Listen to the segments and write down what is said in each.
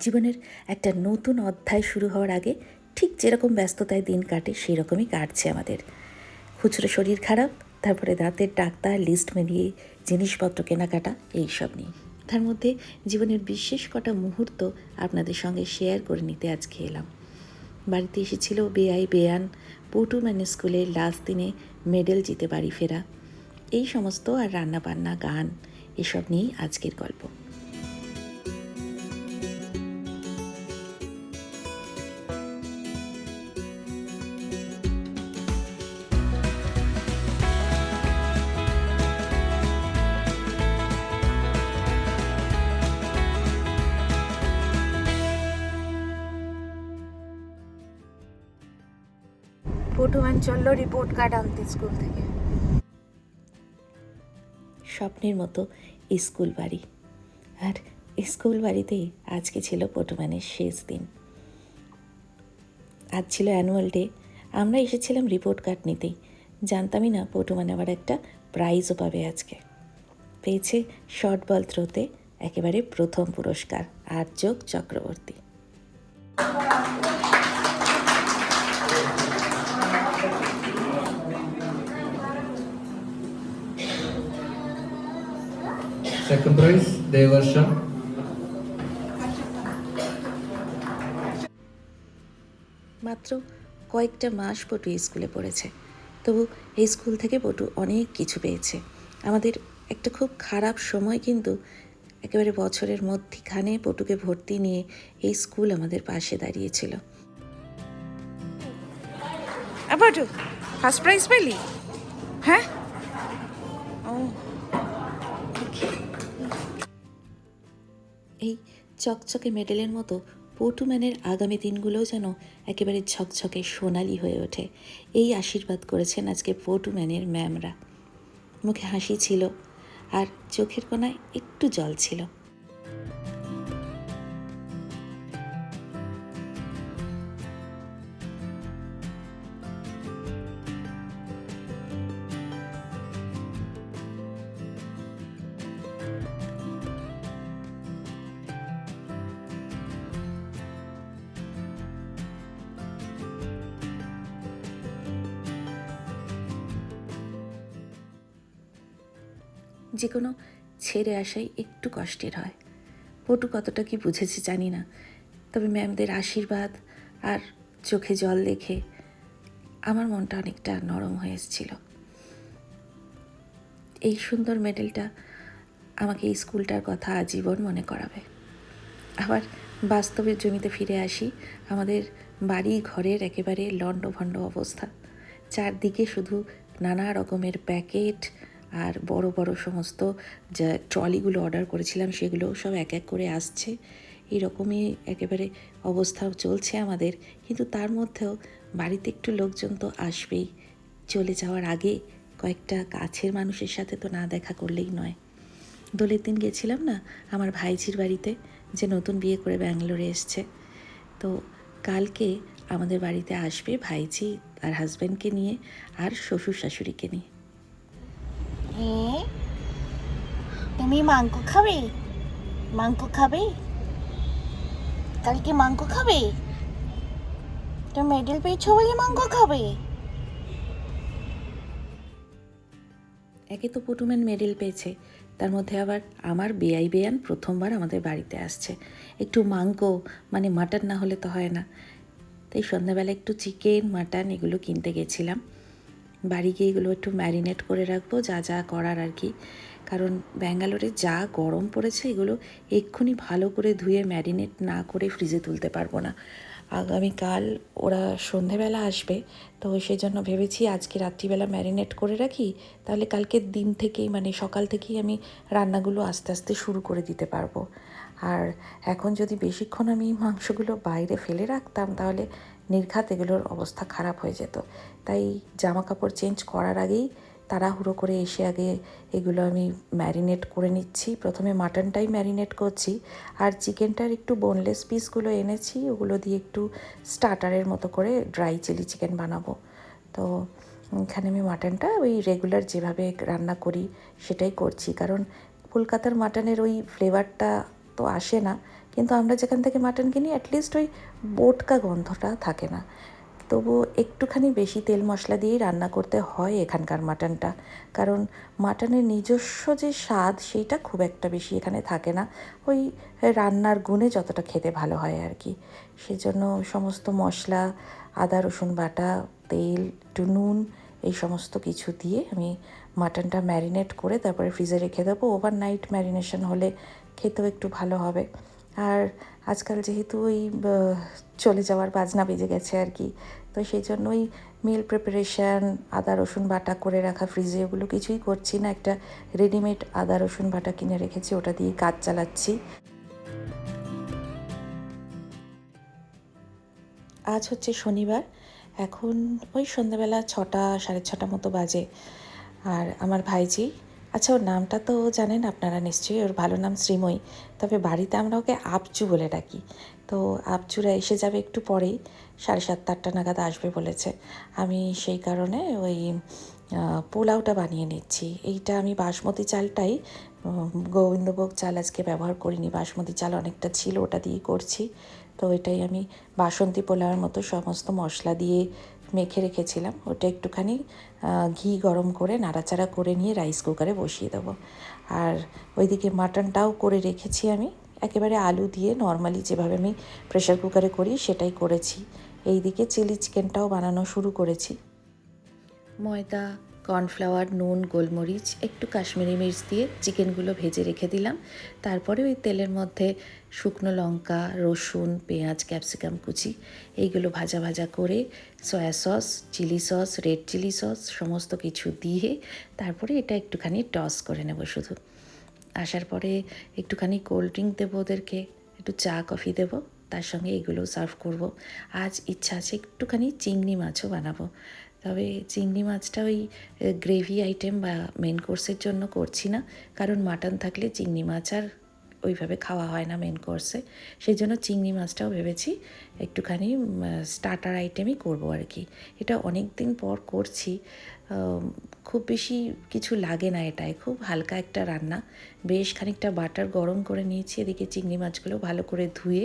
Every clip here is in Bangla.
জীবনের একটা নতুন অধ্যায় শুরু হওয়ার আগে ঠিক যেরকম ব্যস্ততায় দিন কাটে সেই রকমই কাটছে আমাদের। খুচরো শরীর খারাপ, তারপরে দাঁতের ডাক্তার, লিস্ট মিলিয়ে জিনিসপত্র কেনাকাটা, এইসব নিয়ে। তার মধ্যে জীবনের বিশেষ কটা মুহূর্ত আপনাদের সঙ্গে শেয়ার করে নিতে আজকে এলাম। বাড়িতে এসেছিল বেআই বেয়ান পটু মানে স্কুলের লাস্ট দিনে মেডেল জিতে বাড়ি ফেরা। এই সমস্ত আর রান্না বান্না গান, এসব নিয়েই আজকের গল্প। পটুয়ান চলল রিপোর্ট কার্ড আনতে স্কুল থেকে। স্বপ্নের মতো স্কুল বাড়ি। আর স্কুল বাড়িতেই আজকে ছিল পটুমানের শেষ দিন। আজ ছিল অ্যানুয়াল ডে আমরা এসেছিলাম রিপোর্ট কার্ড নিতেই। জানতামই না পটুমান আবার একটা প্রাইজও পাবে আজকে। পেয়েছে শর্ট বল থ্রোতে একেবারে প্রথম পুরস্কার, আর্যক চক্রবর্তী। Second prize, Devarsha. মাত্র কয়েকটা মাস পটু স্কুলে পড়েছে। তবু এই স্কুল থেকে পটু অনেক কিছু পেয়েছে। আমাদের একটা খুব খারাপ সময় কিন্তু একেবারে বছরের মধ্যিখানে পটুকে ভর্তি নিয়ে এই স্কুল আমাদের পাশে দাঁড়িয়েছিল। পটু ফার্স্ট প্রাইজ পেলি হ্যাঁ? চকচকে মেডেলের মতো পটুম্যানের আগামী দিনগুলোও যেন একেবারে ঝকঝকে সোনালি হয়ে ওঠে। এই আশীর্বাদ করেছেন আজকে পটুম্যানের ম্যামরা। মুখে হাসি ছিল আর চোখের কোনায় একটু জল ছিল। যে কোনো ছেড়ে আসাই একটু কষ্টের হয়। পটু কতটা কি বুঝেছে জানি না। তবে ম্যামদের আশীর্বাদ আর চোখে জল দেখে আমার মনটা অনেকটা নরম হয়ে এসেছিল। এই সুন্দর মেডেলটা আমাকে এই স্কুলটার কথা আজীবন মনে করাবে। আবার বাস্তবের জমিতে ফিরে আসি, আমাদের বাড়ি ঘরের একেবারে লণ্ডভণ্ড অবস্থা। চারদিকে শুধু নানা রকমের প্যাকেট আর বড় বড় সমস্ত যা ট্রলিগুলো অর্ডার করেছিলাম, সেগুলো সব এক এক করে আসছে। এরকমই একেবারে অবস্থা চলছে আমাদের। কিন্তু তার মধ্যেও বাড়িতে একটু লোকজন তো আসবেই। চলে যাওয়ার আগে কয়েকটা কাছের মানুষের সাথে তো না দেখা করলেই নয়। দোলের দিন গেছিলাম না, আমার ভাইঝির বাড়িতে যে নতুন বিয়ে করে ব্যাঙ্গালোরে এসছে। তো কালকে আমাদের বাড়িতে আসবে ভাইঝি, তার হাজব্যান্ডকে নিয়ে আর শ্বশুর শাশুড়িকে নিয়ে। তুমি মাংস খাবে মাংস খাবে কালকে মাংস খাবে তুমি মেডেল পেয়েছ বলে মাংস খাবে একে তো পটুম্যান মেডেল পেয়েছে। তার মধ্যে আবার আমার বেআই বেয়ান প্রথমবার আমাদের বাড়িতে আসছে। একটু মাংস মানে মাটন না হলে তো হয় না। তাই সন্ধ্যাবেলা একটু চিকেন, মাটন এগুলো কিনতে গেছিলাম। বাড়ি গিয়ে এগুলো একটু ম্যারিনেট করে রাখব, যা যা করার আর কি। কারণ ব্যাঙ্গালোরে যা গরম পড়েছে, এগুলো এক্ষুনি ভালো করে ধুয়ে ম্যারিনেট না করে ফ্রিজে তুলতে পারব না। আগামীকাল ওরা সন্ধেবেলা আসবে, তো সেই জন্য ভেবেছি আজকে রাত্রিবেলা ম্যারিনেট করে রাখি, তাহলে কালকের দিন থেকেই মানে সকাল থেকেই আমি রান্নাগুলো আস্তে আস্তে শুরু করে দিতে পারব। আর এখন যদি বেশিক্ষণ আমি মাংসগুলো বাইরে ফেলে রাখতাম, তাহলে নির্ঘাত এগুলোর অবস্থা খারাপ হয়ে যেত। তাই জামা কাপড় চেঞ্জ করার আগেই তাড়াহুড়ো করে এসে আগে এগুলো আমি ম্যারিনেট করে নিচ্ছি। প্রথমে মাটনটাই ম্যারিনেট করছি আর চিকেনটার একটু বোনলেস পিসগুলো এনেছি, ওগুলো দিয়ে একটু স্টার্টারের মতো করে ড্রাই চিলি চিকেন বানাবো। তো এখানে আমি মাটনটা ওই রেগুলার যেভাবে রান্না করি সেটাই করছি। কারণ কলকাতার মাটনের ওই ফ্লেভারটা তো আসে না, কিন্তু আমরা যেখান থেকে মাটন কিনি অ্যাটলিস্ট ওই বোটকা গন্ধটা থাকে না। তবু একটুখানি বেশি তেল মশলা দিয়েই রান্না করতে হয় এখানকার মাটনটা। কারণ মাটনের নিজস্ব যে স্বাদ, সেইটা খুব একটা বেশি এখানে থাকে না। ওই রান্নার গুণে যতটা খেতে ভালো হয় আর কি সেজন্য সমস্ত মশলা, আদা, রসুন বাটা, তেল, একটু নুন, এই সমস্ত কিছু দিয়ে আমি মাটনটা ম্যারিনেট করে তারপরে ফ্রিজে রেখে দেবো। ওভারনাইট ম্যারিনেশন হলে খেতেও একটু ভালো হবে। আর আজকাল যেহেতু ওই চলে যাওয়ার বাজনা বেজে গেছে আর কি, তো সেই জন্য ওই মিল প্রিপারেশান আদা, রসুন বাটা করে রাখা ফ্রিজে ওগুলো কিছুই করছি না। একটা রেডিমেড আদা, রসুন বাটা কিনে রেখেছি, ওটা দিয়ে কাজ চালাচ্ছি। আজ হচ্ছে শনিবার, এখন ওই সন্ধ্যাবেলা ছটা, সাড়ে ছটা মতো বাজে। আর আমার ভাইজি আচ্ছা ওর নামটা তো জানেন আপনারা নিশ্চয়ই, ওর ভালো নাম শ্রীময়ী। তবে বাড়িতে আমরা ওকে আপচু বলে ডাকি। তো আপচুরা এসে যাবে একটু পরেই, সাড়ে সাতটা আটটা নাগাদ আসবে বলেছে। আমি সেই কারণে ওই পোলাওটা বানিয়ে নিচ্ছি। এইটা আমি বাসমতি চালটাই গোবিন্দভোগ চাল আজকে ব্যবহার করিনি। বাসমতি চাল অনেকটা ছিল, ওটা দিয়েই করছি। তো এটাই আমি বাসন্তী পোলাওয়ের মতো সমস্ত মশলা দিয়ে মেখে রেখেছিলাম। ওটা একটুখানি ঘি গরম করে নাড়াচাড়া করে নিয়ে রাইস কুকারে বসিয়ে দেবো। আর ওইদিকে মাটনটাও করে রেখেছি আমি। একেবারে আলু দিয়ে নর্মালি যেভাবে আমি প্রেশার কুকারে করি সেটাই করেছি। এইদিকে চিলি চিকেনটাও বানানো শুরু করেছি। ময়দা কর্নফ্লাওয়ার, নুন, গোলমরিচ, একটু কাশ্মীরি মির্চ দিয়ে চিকেনগুলো ভেজে রেখে দিলাম। তারপরে ওই তেলের মধ্যে শুকনো লঙ্কা, রসুন, পেঁয়াজ, ক্যাপসিকাম কুচি, এইগুলো ভাজা ভাজা করে soya sauce, chilli sauce, red chilli sauce সমস্ত কিছু দিয়ে তারপরে এটা একটুখানি টস করে নেব শুধু। আসার পরে একটুখানি কোল্ড ড্রিঙ্ক দেবো ওদেরকে, একটু চা, কফি দেবো, তার সঙ্গে এগুলো সার্ভ করব। আজ ইচ্ছা আছে একটুখানি চিংড়ি মাছও বানাবো। তবে চিংড়ি মাছটা ওই গ্রেভি আইটেম বা মেন কোর্সের জন্য করছি না। কারণ মাটন থাকলে চিংড়ি মাছ আর ওইভাবে খাওয়া হয় না মেন কোর্সে সেই জন্য চিংড়ি মাছটাও ভেবেছি একটুখানি স্টার্টার আইটেমই করব আর কি। এটা অনেক দিন পর করছি। খুব বেশি কিছু লাগে না এটায়। খুব হালকা একটা রান্না। বেশ খানিকটা বাটার গরম করে নিয়েছি, এদিকে চিংড়ি মাছগুলো ভালো করে ধুয়ে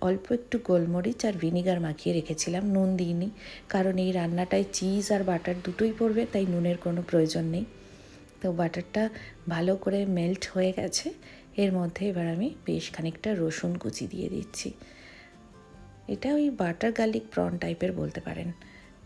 অল্প একটু গোলমরিচ আর ভিনিগার মাখিয়ে রেখেছিলাম, নুন দিইনি। কারণ এই রান্নাটায় চিজ আর বাটার দুটোই পড়বে, তাই নুনের কোনো প্রয়োজন নেই। তো বাটারটা ভালো করে মেল্ট হয়ে গেছে। এর মধ্যে এবার আমি বেশ খানিকটা রসুন কুচি দিয়ে দিচ্ছি। এটা ওই বাটার গার্লিক প্রন টাইপের বলতে পারেন।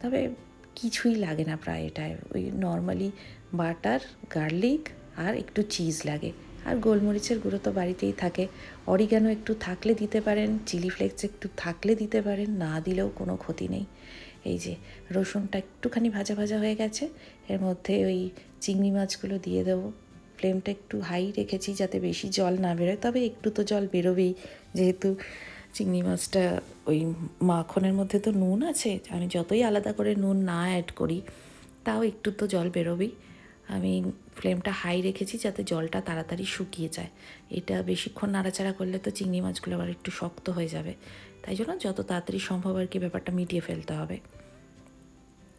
তবে কিছুই লাগে না প্রায় এটায়। ওই নর্মালি বাটার, গার্লিক আর একটু চিজ লাগে। আর গোলমরিচের গুঁড়ো তো বাড়িতেই থাকে। অরিগানো একটু থাকলে দিতে পারেন, চিলি ফ্লেক্স একটু থাকলে দিতে পারেন, না দিলেও কোনো ক্ষতি নেই। এই যে, রসুনটা একটুখানি ভাজা ভাজা হয়ে গেছে, এর মধ্যে ওই চিংড়ি মাছগুলো দিয়ে দেবো। ফ্লেমটা একটু হাই রেখেছি যাতে বেশি জল না বেরোয়, তবে একটু তো জল বেরোবেই। যেহেতু চিংড়ি মাছটা ওই মাখনের মধ্যে তো নুন আছে, আমি যতই আলাদা করে নুন না অ্যাড করি, তাও একটু তো জল বেরোবেই। আমি ফ্লেমটা হাই রেখেছি যাতে জলটা তাড়াতাড়ি শুকিয়ে যায়। এটা বেশিক্ষণ নাড়াচাড়া করলে তো চিংড়ি মাছগুলো আবার একটু শক্ত হয়ে যাবে। তাই জন্য যত তাড়াতাড়ি সম্ভব আর কি ব্যাপারটা মিটিয়ে ফেলতে হবে।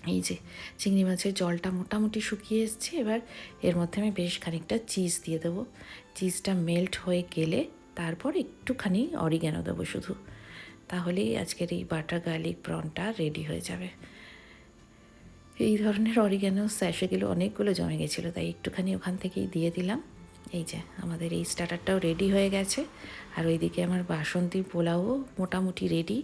এই যে, চিংড়ি মাছের জলটা মোটামুটি শুকিয়ে এসছে, এবার এর মধ্যে আমি বেশ খানিকটা চিজ দিয়ে দেবো। চিজটা মেল্ট হয়ে গেলে তারপর একটুখানি অরিগ্যানো দেবো শুধু। তাহলেই আজকের এই বাটার গার্লিক প্রনটা রেডি হয়ে যাবে। এই ধরনের অরিগ্যানো স্যাশেগুলো অনেকগুলো জমে গেছিল, তাই একটুখানি ওখান থেকেই দিয়ে দিলাম। এই যে, আমাদের এই স্টার্টারটাও রেডি হয়ে গেছে। আর ওইদিকে আমার বাসন্তী পোলাও মোটামুটি রেডি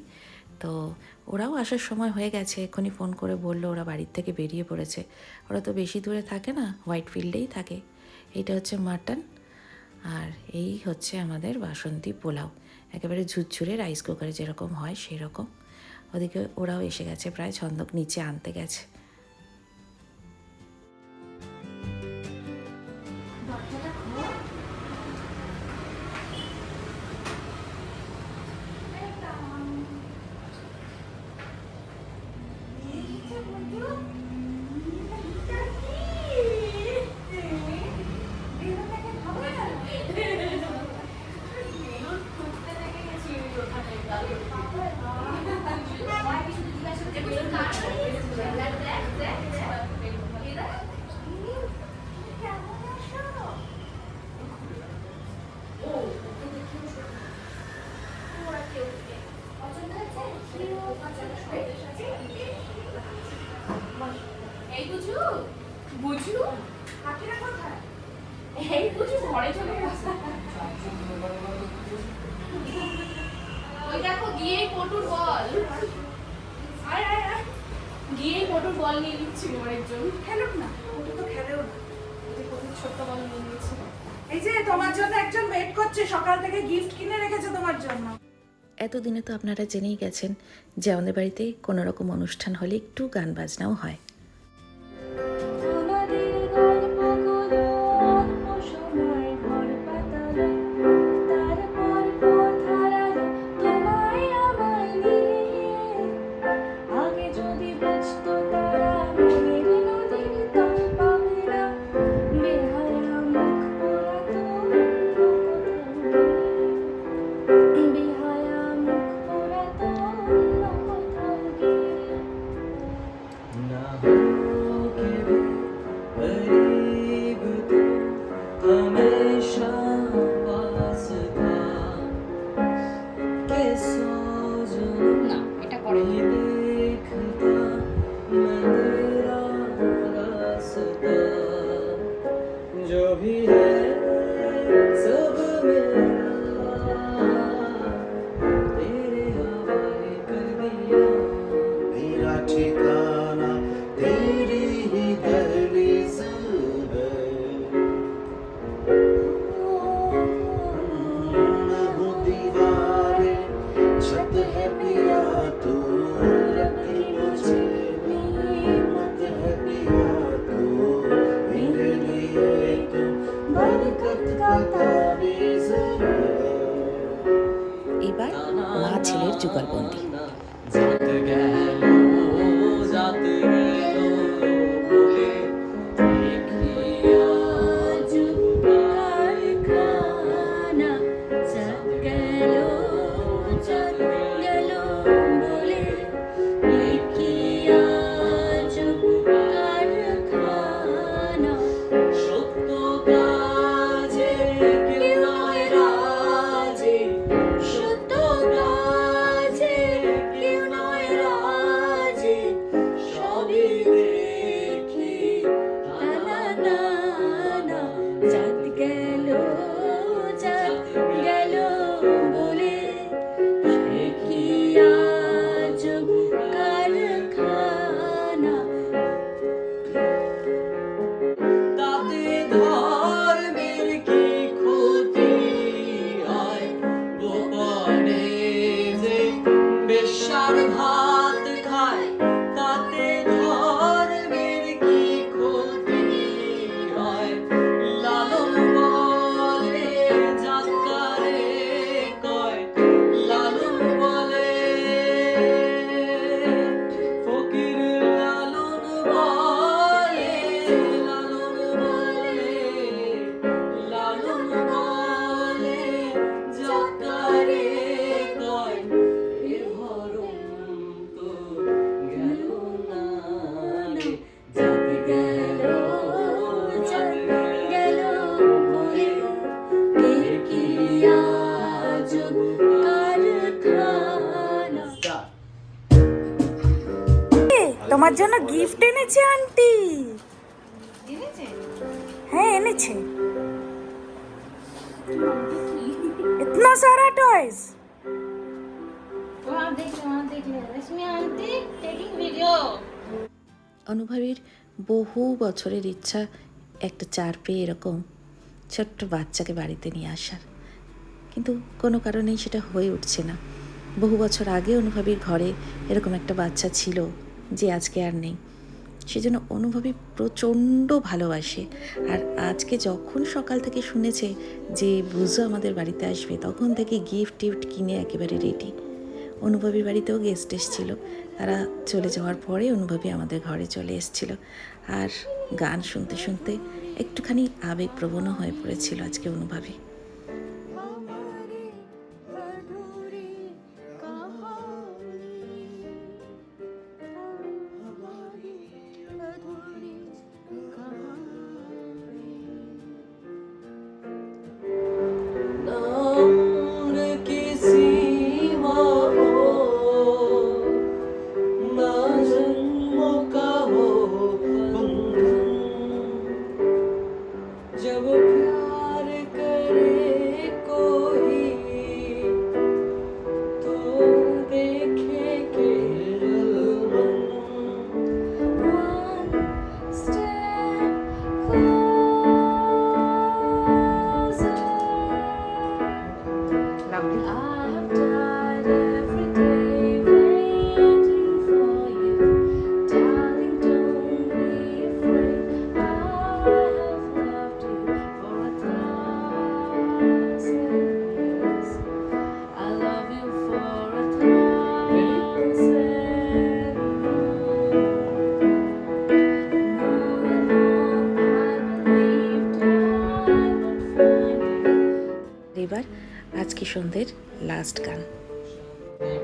তো ওরাও আসার সময় হয়ে গেছে, এক্ষুনি ফোন করে বলল, ওরা বাড়ির থেকে বেরিয়ে পড়েছে। ওরা তো বেশি দূরে থাকে না হোয়াইট ফিল্ডেই থাকে। এইটা হচ্ছে মাটন আর এই হচ্ছে আমাদের বাসন্তী পোলাও। একেবারে ঝুরঝুরে রাইস কুকারে যেরকম হয়, সেরকম। ওদিকে ওরাও এসে গেছে, প্রায় ছন্দক নিচে আনতে গেছে। ওই দেখো গিয়েই পটুর বল। আয় আয় আয়। গিয়েই পটুর বল নিয়ে নিচ্ছিল একজন খেলুক না ওটা তো খেলেও না। পটুর ছোট্ট বল নিয়ে নিয়েছিল এই যে তোমার জন্য একজন ওয়েট করছে সকাল থেকে গিফট কিনে রেখেছে তোমার জন্য। এতদিনে তো আপনারা জেনেই গেছেন যে আমাদের বাড়িতে কোনো রকম অনুষ্ঠান হলে একটু গান বাজনাও হয়। মা অনুভবীর বহু বছরের ইচ্ছা একটা চার পেয়ে এরকম ছোট্ট বাচ্চাকে বাড়িতে নিয়ে আসার। কিন্তু কোনো কারণেই সেটা হয়ে উঠছে না। বহু বছর আগে অনুভবীর ঘরে এরকম একটা বাচ্চা ছিল যে আজকে আর নেই। সেজন্য অনুভবী প্রচণ্ড ভালোবাসে। আর আজকে যখন সকাল থেকে শুনেছে যে বুঝো আমাদের বাড়িতে আসবে, তখন থেকে গিফট টিফট কিনে একেবারে রেডি অনুভবীর বাড়িতেও গেস্ট এসেছিল। তারা চলে যাওয়ার পরে অনুভবী আমাদের ঘরে চলে এসেছিল। আর গান শুনতে শুনতে একটুখানি আবেগপ্রবণও হয়ে পড়েছিল আজকে অনুভবী। সন্ধ্যের লাস্ট গান। এই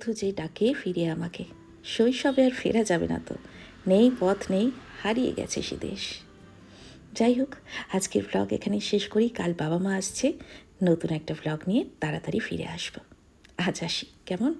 শুধু যে ডাকে ফিরে আমাকে, শৈশবে আর ফেরা যাবে না তো। নেই পথ, নেই, হারিয়ে গেছে সে দেশ। যাই হোক, আজকের ব্লগ এখানে শেষ করি। কাল বাবা মা আসছে। নতুন একটা ব্লগ নিয়ে তাড়াতাড়ি ফিরে আসব। আজ আসি। কেমন?